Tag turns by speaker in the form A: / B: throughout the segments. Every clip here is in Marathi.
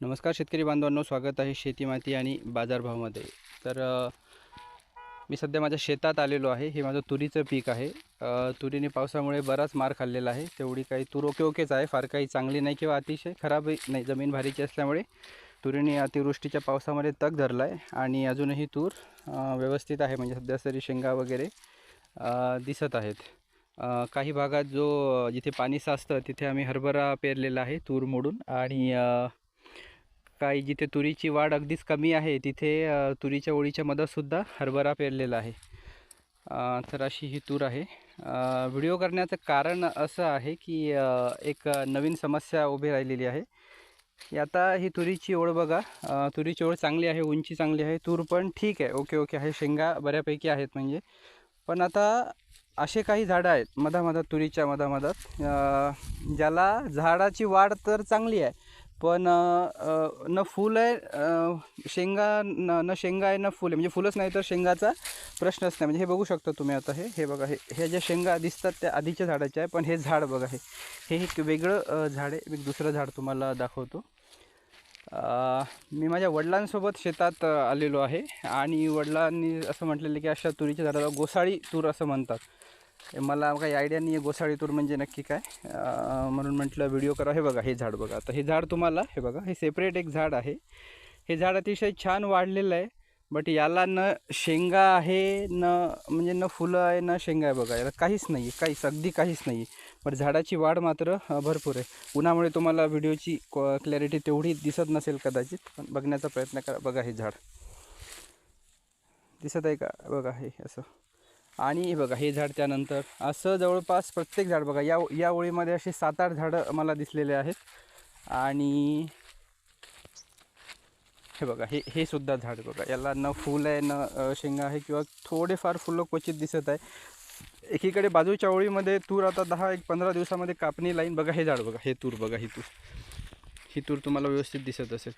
A: नमस्कार शेतकरी बांधवांनो स्वागत आहे शेती माती आणि बाजारभावामध्ये. तर मी सध्या माझ्या शेतात आलेलो आहे. हे माझं तुरीचं पीक आहे. तुरीने पावसामुळे बराच मार खाल्लेला आहे. तेवढी काही तूर ओके ओकेच आहे. फार काही चांगली नाही किंवा अतिशय खराब नाही. जमीन भारीची असल्यामुळे तुरीने अतिवृष्टीच्या पावसामध्ये तग धरला आहे आणि अजूनही तूर व्यवस्थित आहे. म्हणजे सध्या तरी शेंगा वगैरे दिसत आहेत. काही भागात जो जिथे पाणी साचतं तिथे आम्ही हरभरा पेरलेला आहे तूर मोडून. आणि काही जिथे तुरीची वाढ अगदीच कमी आहे तिथे तुरीच्या ओळीच्या मधातसुद्धा हरभरा पेरलेला आहे. तर अशी ही तूर आहे. व्हिडिओ करण्याचं कारण असं आहे की एक नवीन समस्या उभी राहिलेली आहे. आता ही तुरीची ओळ बघा. तुरीची ओळ चांगली आहे उंची चांगली आहे तूर पण ठीक आहे ओके ओके आहे शेंगा बऱ्यापैकी आहेत म्हणजे. पण आता असे काही झाडं आहेत मधामधात तुरीच्या मधामधात ज्याला झाडाची वाढ तर चांगली आहे पण न फूल आहे शेंगा न न शेंगा आहे न फूल आहे. म्हणजे फुलच नाही तर शेंगाचा प्रश्नच नाही. म्हणजे हे बघू शकता तुम्ही आता हे. हे बघा हे हे ज्या शेंगा दिसतात त्या आधीच्या झाडाच्या आहे पण हे झाड बघा हे. हे एक वेगळं झाड आहे. मी दुसरं झाड तुम्हाला दाखवतो. मी माझ्या वडिलांसोबत शेतात आलेलो आहे. आणि वडिलांनी असं म्हटलेलं की अशा तुरीच्या झाडाला गोसाळी तूर असं म्हणतात. मला काही आयडिया नाही आहे गोसाळी तूर म्हणजे नक्की काय. म्हणून म्हटलं व्हिडिओ करा. हे बघा हे झाड बघा. आता हे झाड तुम्हाला हे बघा हे सेपरेट एक झाड आहे. हे झाड अतिशय छान वाढलेलं आहे बट याला न शेंगा आहे न म्हणजे न फुलं आहे न शेंगा आहे बघा. याला काहीच नाही आहे काहीच अगदी काहीच नाही आहे बट झाडाची वाढ मात्र भरपूर आहे. उन्हामुळे तुम्हाला व्हिडिओची क्लॅरिटी तेवढी दिसत नसेल कदाचित पण बघण्याचा प्रयत्न करा. बघा हे झाड. दिसत आहे का? बघा हे असं. आणि हे बघा हे झाड त्यानंतर. असं जवळपास प्रत्येक झाड बघा या या ओळीमध्ये असे सात आठ झाडं मला दिसलेले आहेत. आणि हे बघा हे हे सुद्धा झाड बघा. याला न फूल आहे न शेंगा आहे किंवा थोडेफार फुलं क्वचित दिसत आहे. एकीकडे बाजूच्या ओळीमध्ये तूर आता दहा एक पंधरा दिवसामध्ये कापणी लाईन बघा हे झाड बघा हे तूर बघा ही तूर. ही तूर तुम्हाला व्यवस्थित दिसत असेल.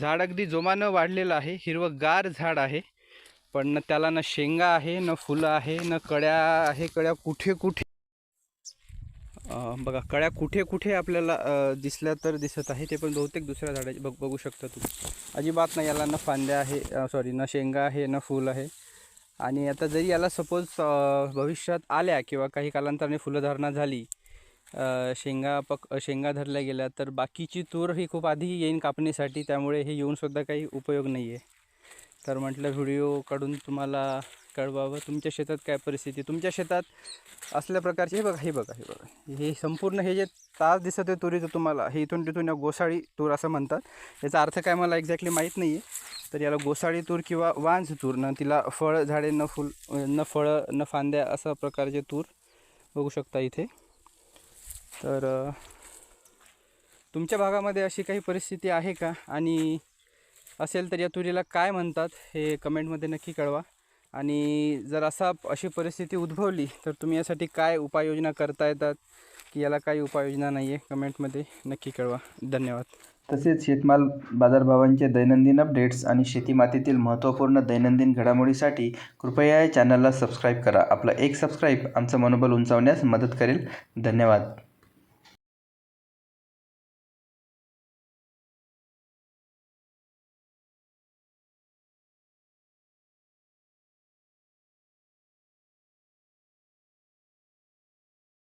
A: झाड अगदी जोमानं वाढलेलं आहे. हिरवंगार झाड आहे. पण न त्याला ना शेंगा आहे न फुलं आहे न कळ्या आहे. कळ्या कुठे कुठे? बघा कळ्या कुठे कुठे आपल्याला दिसल्या तर दिसत आहे. ते पण बहुतेक दुसऱ्या झाडाचे बघ बघू शकता तुम्ही. अजिबात नाही याला ना फांद्या आहे सॉरी न शेंगा आहे न फूल आहे. आणि आता जरी याला सपोज भविष्यात आल्या किंवा काही कालांतराने फुलधारणा झाली शेंगा पक शेंगा धरल्या गेल्या तर बाकीची तूर ही खूप आधी येईन कापणीसाठी. त्यामुळे हे येऊनसुद्धा काही उपयोग नाही आहे तर म्हटलं व्हिडिओ काढून तुम्हाला कळवावं. तुमच्या शेतात काय परिस्थिती? तुमच्या शेतात असल्या प्रकारचे हे बघा हे बघा हे बघा. हे संपूर्ण हे जे तास दिसत आहे तुरीचं तुम्हाला हे इथून तिथून या गोसाळी तूर असं म्हणतात. याचा अर्थ काय मला एक्झॅक्टली माहीत नाही आहे तर याला गोसाळी तूर किंवा वांझ तूर न तिला फळ झाडे न फुल न फळं न फांद्या असा प्रकारचे तूर बघू शकता इथे. तर तुमच्या भागामध्ये अशी काही परिस्थिती आहे का? आणि असेल तर या तुरीला काय म्हणतात हे कमेंटमध्ये नक्की कळवा. आणि जर असा अशी परिस्थिती उद्भवली तर तुम्ही यासाठी काय उपाययोजना करता येतात? की याला काही उपाययोजना नाही आहे कमेंटमध्ये नक्की कळवा. धन्यवाद.
B: तसेच शेतमाल बाजारभावांचे दैनंदिन अपडेट्स आणि शेतीमातीतील महत्त्वपूर्ण दैनंदिन घडामोडीसाठी कृपया या चॅनलला सबस्क्राईब करा. आपला एक सबस्क्राईब आमचं मनोबल उंचावण्यास मदत करेल. धन्यवाद.